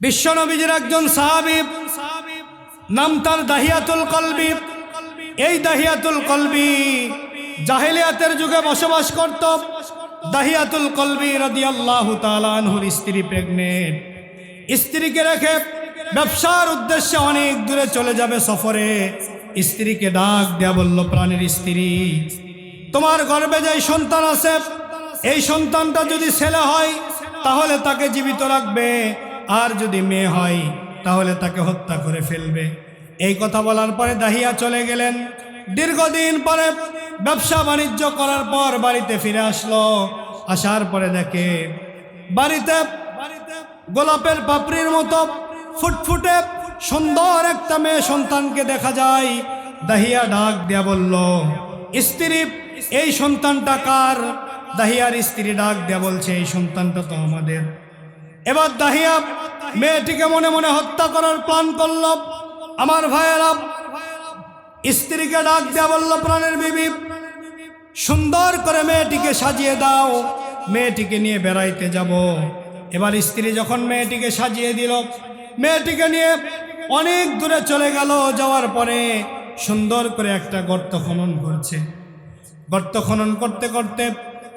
বিশ্বনবীজির একজন সাহাবি, নাম তার দাহিয়াতুল কলবি। এই দাহিয়াতুল কলবি জাহেলিয়াতের যুগে বসবাস করত। দাহিয়াতুল কলবি রাদিয়াল্লাহু তাআলা আনহুর স্ত্রী প্রেগনেন্ট। স্ত্রীকে রেখে ব্যবসার উদ্দেশ্যে অনেক দূরে চলে যাবে সফরে। স্ত্রীকে ডাক দেয়া বলল, প্রাণের স্ত্রী, তোমার গর্বে যে সন্তান আছে, এই সন্তানটা যদি ছেলে হয়, তাহলে তাকে জীবিত রাখবে। আর যদি মেয়ে হয়, তাহলে তাকে হত্যা করে ফেলবে। এই কথা বলার পরে দাহিয়া চলে গেলেন। দীর্ঘদিন পরে ব্যবসা বাণিজ্য করার পর বাড়িতে ফিরে আসলো। আসার পরে দেখে বাড়িতে গোলাপের পাপড়ির মতো ফুটফুটে সুন্দর একটা মেয়ে সন্তানকে দেখা যায়। দাহিয়া ডাক দেয়া বলল, স্ত্রী, এই সন্তানটা কার? দাহিয়ার স্ত্রী ডাক দেয়া বলছে, এই সন্তানটা তো আমাদের। এবার দাহিয়া, মেয়েটিকে মনে মনে হত্যা করার প্ল্যান করল। আমার ভাইয়েরা, স্ত্রীকে ডাক দেয়া বলল, প্রাণের বিবি, সুন্দর করে মেয়েটিকে সাজিয়ে দাও। মেয়েটিকে নিয়ে বেড়াইতে যাব। এবার স্ত্রী যখন মেয়েটিকে সাজিয়ে দিল, মেয়েটিকে নিয়ে অনেক দূরে চলে গেল। যাওয়ার পরে সুন্দর করে একটা গর্ত খনন করছে। গর্ত খনন করতে করতে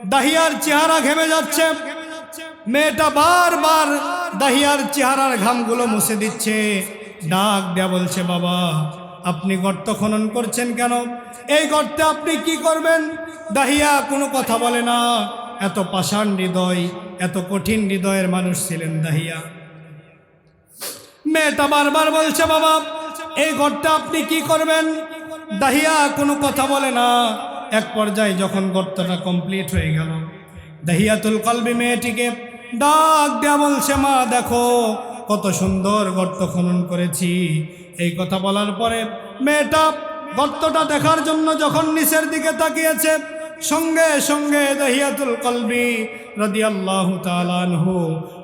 দাহিয়ার চেহারা ঘেমে যাচ্ছে। মেয়েটা বারবার দাহিয়ার চেহারার ঘামগুলো মুছে দিচ্ছে। ডাক দেয়া বলছে, বাবা, আপনি গর্ত খনন করছেন কেন? এই গর্তে আপনি কি করবেন? দাহিয়া কোনো কথা বলে না। এত পাষাণ হৃদয়, এত কঠিন হৃদয়ের মানুষ ছিলেন দাহিয়া। মেয়েটা বারবার বলছে, বাবা, এই গর্তে আপনি কি করবেন? দাহিয়া কোনো কথা বলে না। এক পর্যায়ে যখন গর্তটা কমপ্লিট হয়ে গেল, দাহিয়াতুল কলবি মেয়েটিকে ডাক দেয়া বলছে, মা, দেখো কত সুন্দর গর্ত খনন করেছি। এই কথা বলার পরে মেয়েটা গর্তটা দেখার জন্য যখন নিচের দিকে তাকিয়েছে, সঙ্গে সঙ্গে দহিয়াতুল কলবি রাদিয়াল্লাহু তাআলা আনহু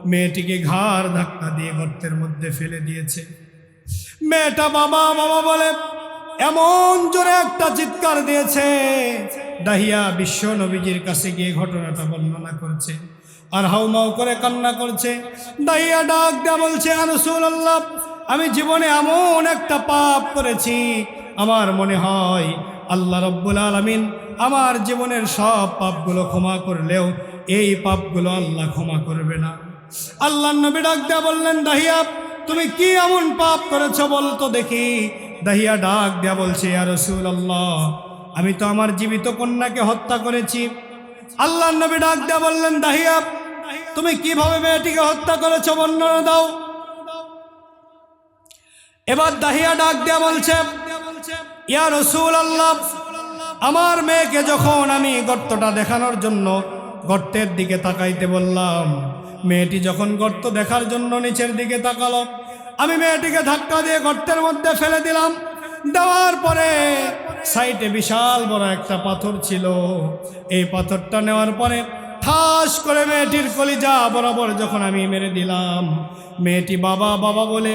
মেয়েটিকে ঘাড় ধাক্কা দিয়ে গর্তের মধ্যে ফেলে দিয়েছে। মেয়েটা বাবা বাবা বলে, এমন জোরে একটা চিৎকার দিয়েছে। দাহিয়া বিশ্ব নবীজির কাছে গিয়ে ঘটনাটা বর্ণনা করছে। আর হাউমাউ করে কান্না করছে। দাহিয়া ডাক দেয়া বলছে আনসুল আল্লাহ আমি জীবনে এমন একটা পাপ করেছি। আমার মনে হয় আল্লাহ রব্বুল আলমিন আমার জীবনের সব পাপগুলো ক্ষমা করলেও এই পাপগুলো আল্লাহ ক্ষমা করবে না। আল্লাহ নবী ডাক দেয়া বললেন, দাহিয়া, তুমি কি এমন পাপ করেছ বলতো দেখি। দাহিয়া ডাক দেয়া বলছে আর রসুল আল্লাহ আমি তো আমার জীবিত কন্যাকে হত্যা করেছি। আল্লাহ নবী ডাক দেয়া বললেন দাহিয়া তুমি কীভাবে মেয়েটিকে হত্যা করেছ বর্ণনা দাও। এবার দাহিয়া ডাক দেয়া বলছে, ইয়া রসুল আল্লাহ আমার মেয়েকে যখন আমি গর্তটা দেখানোর জন্য গর্তের দিকে তাকাইতে বললাম, মেয়েটি যখন গর্ত দেখার জন্য নিচের দিকে তাকালো, আমি মেয়েটিকে ধাক্কা দিয়ে গর্তের মধ্যে ফেলে দিলাম। দেওয়ার পরে সাইডে বিশাল বড় একটা পাথর ছিল। এই পাথরটা নেওয়ার পরে ঠাস করে মেয়েটির কলিজা বরাবর যখন আমি মেরে দিলাম, মেয়েটি বাবা বাবা বলে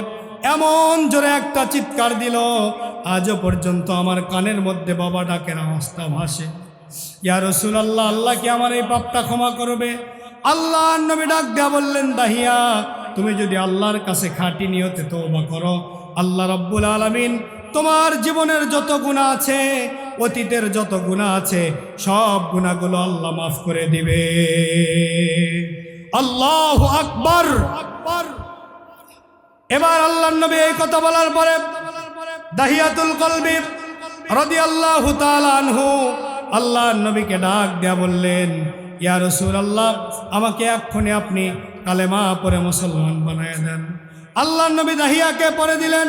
এমন জোরে একটা চিৎকার দিল, আজও পর্যন্ত আমার কানের মধ্যে বাবা ডাকের আওয়াজটা ভাসে। ইয়া রসুল আল্লাহ আল্লাহ কি আমার এই পাপটা ক্ষমা করবে? আল্লাহ নবী ডাক দেয়া বললেন, দাহিয়া, তুমি যদি আল্লাহর কাছে খাঁটি নিয়তে তওবা করো, আল্লাহ রব্বুল আলামিন তোমার জীবনের যত গুণা আছে, অতীতের যত গুণা আছে, সব গুণাগুলো আল্লাহ মাফ করে দিবে। আল্লাহ আকবর। আকবর এবার আল্লাহ নবী এই কথা বলার পরে দাহিয়াতুল কলবি রদি আল্লাহ আনহু আল্লাহ নবীকে ডাক দেয়া বললেন, ইয়া রসুল আল্লাহ আমাকে এক্ষুনি আপনি কালেমা পরে মুসলমান বানায় দেন। আল্লাহ নবী দাহিয়াকে পরে দিলেন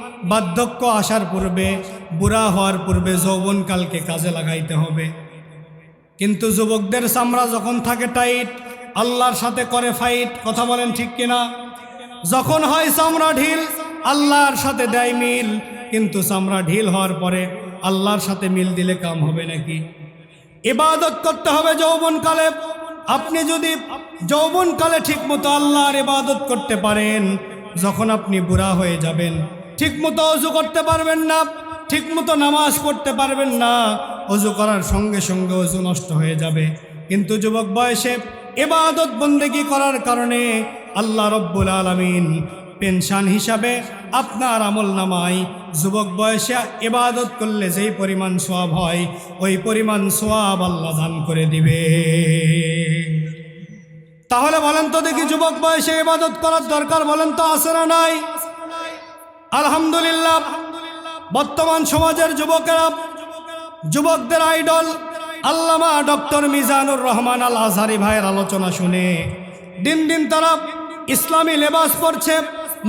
বার্ধক্য আসার পূর্বে, বুড়া হওয়ার পূর্বে যৌবনকালকে কাজে লাগাইতে হবে। কিন্তু যুবকদের চামড়া যখন থাকে টাইট, আল্লাহর সাথে করে ফাইট, কথা বলেন ঠিক কিনা? যখন হয় চামড়া ঢিল, আল্লাহর সাথে দেয় মিল। কিন্তু চামড়া ঢিল হওয়ার পরে আল্লাহর সাথে মিল দিলে কাম হবে নাকি? ইবাদত করতে হবে যৌবনকালে। আপনি যদি যৌবনকালে ঠিকমতো আল্লাহর ইবাদত করতে পারেন, যখন আপনি বুড়া হয়ে যাবেন ঠিকমতো অজু করতে পারবেন না, ঠিকমতো নামাজ পড়তে পারবেন না, অজু করার সঙ্গে সঙ্গে অজু নষ্ট হয়ে যাবে। কিন্তু যুবক বয়সে ইবাদত বন্দেগি করার কারণে আল্লাহ রব্বুল আলমিন পেনশন হিসাবে আপনার আমল নামায়। যুবক বয়সে এবাদত করলে যেই পরিমাণ সোয়াব হয়, ওই পরিমাণ সোয়াব আল্লাহ দান করে দিবে। তাহলে বলেন তো দেখি যুবক বয়সে এবাদত করার দরকার বলেন তো আছে না নাই? আলহামদুলিল্লাহ, বর্তমান সমাজের যুবকেরা, যুবকদের আইডল আল্লামা ডক্টর মিজানুর রহমান আল আজহারি ভাইয়ের আলোচনা শুনে দিন দিন তারা ইসলামী লেবাস পরছে,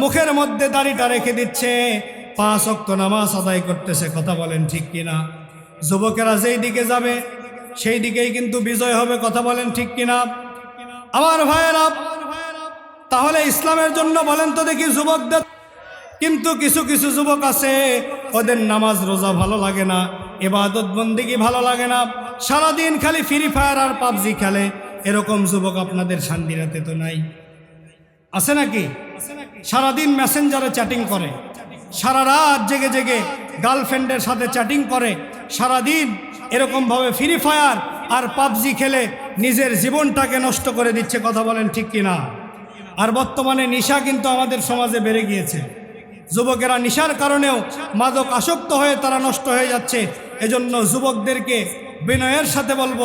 মুখের মধ্যে দাড়িটা রেখে দিচ্ছে, পাঁচ অক্ত নামাজ আদায় করতেছে, কথা বলেন ঠিক কিনা? যুবকেরা যেই দিকে যাবে, সেই দিকেই কিন্তু বিজয় হবে, কথা বলেন ঠিক কিনা? আমার ভাইয়েরা, তাহলে ইসলামের জন্য বলেন তো দেখি যুবকদের কিন্তু কিছু কিছু যুবক আছে, ওদের নামাজ রোজা ভালো লাগে না এবাদত বন্দিগি ভালো লাগে না, সারাদিন খালি ফ্রি ফায়ার আর পাবজি খেলে, এরকম যুবক আপনাদের শান্তিরাতে তো নাই। আছে নাকি? সারাদিন মেসেঞ্জারে চ্যাটিং করে, সারা রাত জেগে জেগে গার্লফ্রেন্ডের সাথে চ্যাটিং করে, সারাদিন এরকমভাবে ফ্রি ফায়ার আর পাবজি খেলে নিজের জীবনটাকে নষ্ট করে দিচ্ছে, কথা বলেন ঠিক কিনা? আর বর্তমানে নিশা কিন্তু আমাদের সমাজে বেড়ে গিয়েছে। যুবকেরা নিশার কারণেও মাদক আসক্ত হয়ে তারা নষ্ট হয়ে যাচ্ছে। এজন্য যুবকদেরকে বিনয়ের সাথে বলব,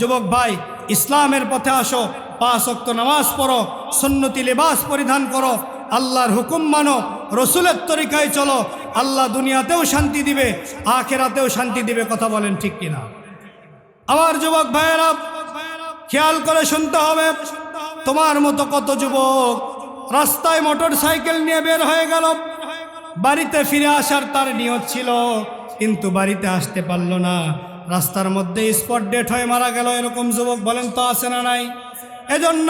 যুবক ভাই, ইসলামের পথে আসো, পাঁচ অক্ত নামাজ পড়ো, সন্নতি লেবাস পরিধান করো, আল্লাহর হুকুম মানো, রসুলের তরিকায় চলো, আল্লাহ দুনিয়াতেও শান্তি দিবে, আখেরাতেও শান্তি দিবে কথা বলেন ঠিক কিনা। আমার যুবক ভাইয়েরা, খেয়াল করে শুনতে হবে, তোমার মতো কত যুবক রাস্তায় মোটর সাইকেল নিয়ে বের হয়ে গেল বাড়িতে ফিরে আসার তার নিয়ত ছিল, কিন্তু বাড়িতে আসতে পারল না। রাস্তার মধ্যে স্পট ডেট হয়ে মারা গেল, এরকম যুবক বলেন তো আছে না নাই? এজন্য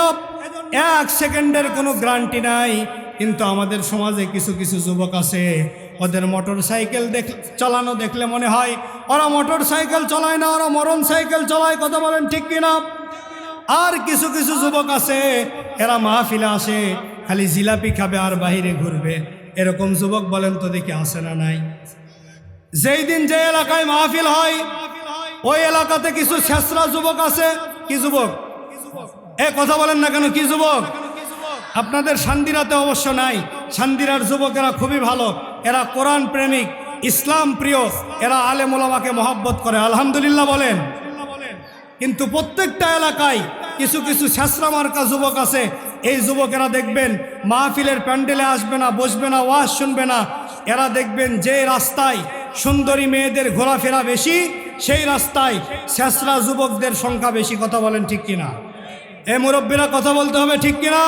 এক সেকেন্ডের কোনো গ্যারান্টি নাই, কিন্তু আমাদের সমাজে কিছু কিছু যুবক আছে, ওদের মোটর সাইকেল দেখ, চালানো দেখলে মনে হয়, ওরা মোটর সাইকেল চালায় না, ওরা মরণ সাইকেল চালায়, কথা বলেন ঠিক কিনা? আর কিছু কিছু যুবক আছে, এরা মাহফিলে আসে, খালি জিলাপি খাবে আর বাহিরে ঘুরবে। এরকম যুবক বলেন তো দেখি আসে না নাই? যেই দিন যে এলাকায় মাহফিল হয়, ওই এলাকাতে কিছু শেষরা যুবক আছে। কি যুবক? এ কথা বলেন না কেন, কি যুবক? আপনাদের শান্তিরাতে অবশ্য নাই। শান্তিরার যুবকেরা খুবই ভালো। এরা কোরআন প্রেমিক, ইসলাম প্রিয়। এরা আলেম ওলামাকে মহব্বত করে। আলহামদুলিল্লাহ বলেন। কিন্তু প্রত্যেকটা এলাকায় কিছু কিছু ছেঁচড়া মার্কা যুবক আছে। এই যুবকেরা দেখবেন মাহফিলের প্যান্ডেলে আসবে না, বসবে না, ওয়াজ শুনবে না। এরা দেখবেন যে রাস্তায় সুন্দরী মেয়েদের ঘোরাফেরা বেশি, সেই রাস্তায় ছেঁচড়া যুবকদের সংখ্যা বেশি। কথা বলেন ঠিক কিনা? এ মুরব্বীরা, কথা বলতে হবে ঠিক কিনা?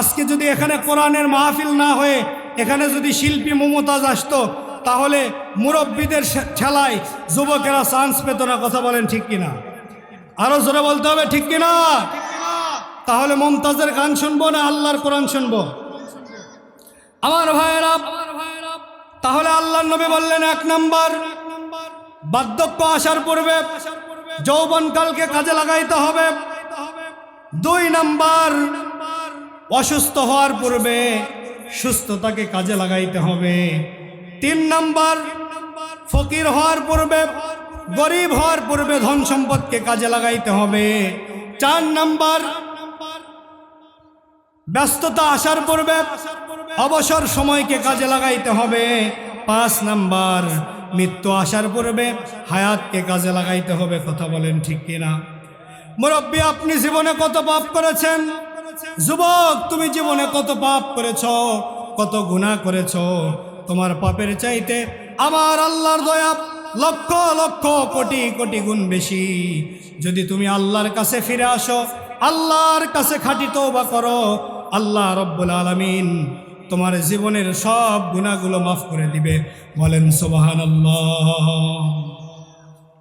আজকে যদি এখানে কোরআনের মাহফিল না হয়ে, এখানে যদি শিল্পী মমতাজ আসতো, তাহলে মুরব্বীদের ঠেলায় যুবকেরা চান্স পেত না। কথা বলেন ঠিক কিনা? আরও জোরে বলতে হবে ঠিক কিনা? তাহলে মমতাজের গান শুনব না আল্লাহর কোরআন শুনব? আমার ভাইয়েরা, তাহলে আল্লাহর নবী বললেন এক নম্বর। বার্ধক্য আসার পূর্বে যৌবনকালকে কাজে লাগাইতে হবে। দুই নাম্বার, অসুস্থ হওয়ার পূর্বে সুস্থতাকে কাজে লাগাইতে হবে। তিন নাম্বার, ফকির হওয়ার পূর্বে, গরিব হওয়ার পূর্বে ধন সম্পদকে কাজে লাগাইতে হবে। চার নাম্বার ব্যস্ততা আসার পূর্বে অবসর সময়কে কাজে লাগাইতে হবে। পাঁচ নাম্বার, মৃত্যু আসার পূর্বে হায়াতকে কাজে লাগাইতে হবে, কথা বলেন ঠিক কিনা? মুরব্বী, আপনি জীবনে কত পাপ করেছেন? যুবক, তুমি জীবনে কত পাপ করেছ? কত গুণা করেছ? তোমার পাপের চাইতে আমার আল্লাহর দয়া লক্ষ লক্ষ, কোটি কোটি গুণ বেশি। যদি তুমি আল্লাহর কাছে ফিরে আসো, আল্লাহর কাছে খাটি তো বা করো আল্লাহ রব্বুল আলমিন তোমার জীবনের সব গুণাগুলো মাফ করে দিবে। বলেন সুবহানাল্লাহ।